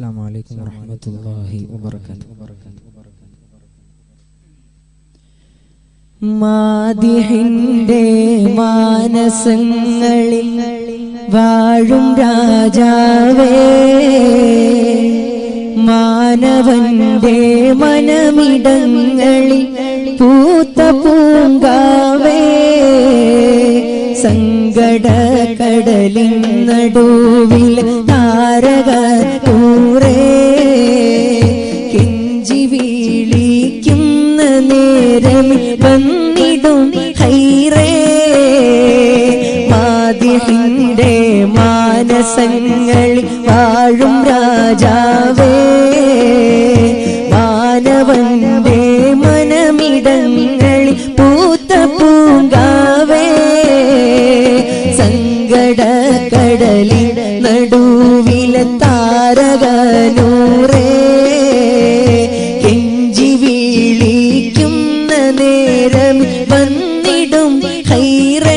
അസ്സാം വലൈക്കും വാഹമത്തല്ലാഹി വാത്തു മാതിഹിന്റെ മാനസങ്ങളിൽ വാഴും രാജാവേ മാനവന്റെ മനമിടങ്ങളിൽ പൂത്ത പൂങ്കാവേ സംഗ കടലിൻ നടുവിൽ താരക തൂറേ കെഞ്ചി വീളിക്കുന്ന നേരം വന്നിടും ഹൈറേ. മാതിഹിന്റെ മാനസങ്ങളിൽ വാഴും രാജാവേ. താരകനൂറേ എഞ്ചി വീളിക്കുന്ന നേരം വന്നിടും ഹൈറേ.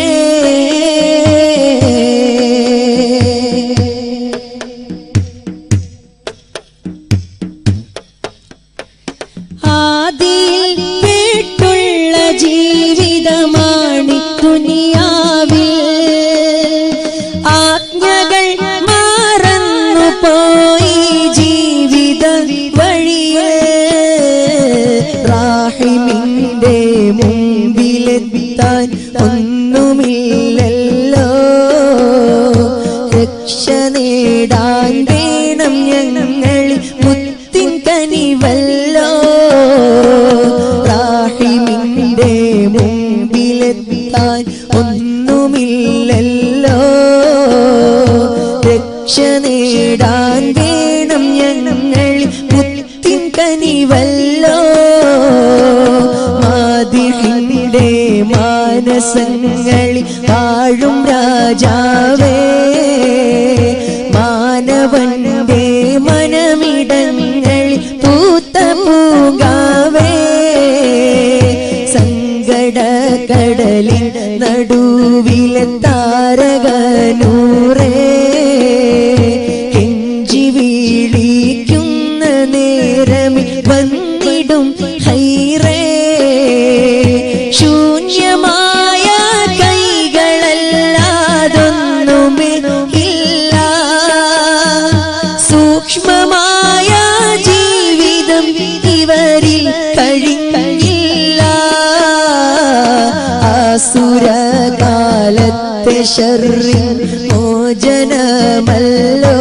ആദിയിൽ കേട്ടുള്ള ജീവിതമാണ് റാഹിമിന്റെ മുമ്പിലെത്താൻ ഒന്നുമില്ലല്ലോ. രക്ഷ നേടാൻ വേണം ഞങ്ങൾ മുത്തിൻ കനിവല്ലോ. റാഹിമിന്റെ മുമ്പിലെത്താൻ ഒന്നുമില്ലല്ലോ. രക്ഷ നേടാൻ വേണം ഞങ്ങളിൽ മാനസങ്ങളിൽ വാഴും രാജാവേ മാനവന്റെ മനമിടങ്ങളിൽ പൂത്ത പൂങ്കാവേ സങ്കട കടലിൽ നടുവിലെ താരകനൂറേ ശർറിൻ മോചനമല്ലോ.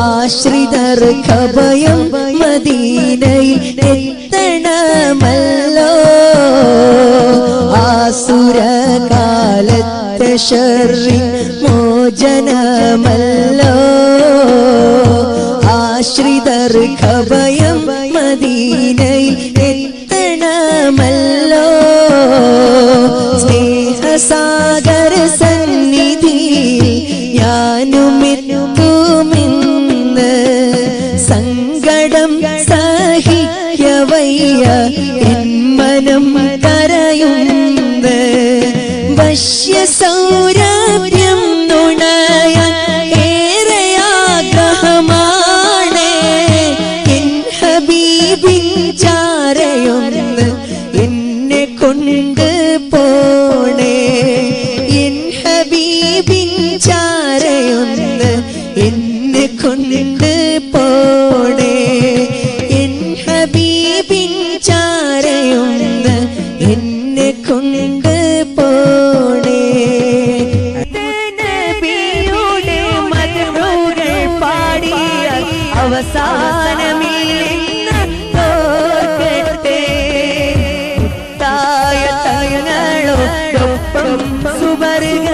ആശ്രിതർ ഭയം മദീനയിൽ എത്തണമല്ലോ. ആസുരകാലത്തെ ശർറിൻ മോചനമല്ലോ. ആശ്രിതർ ഭയം മദീനയിൽ സഹിക്കവയ്യ എൻ മനം കരയുന്നത് വശ്യ സൗരഭ്യം അവസാനമില്ലെന്ന് തോർക്കട്ടെ തായ തങ്ങളോടൊപ്പം സുവർഗ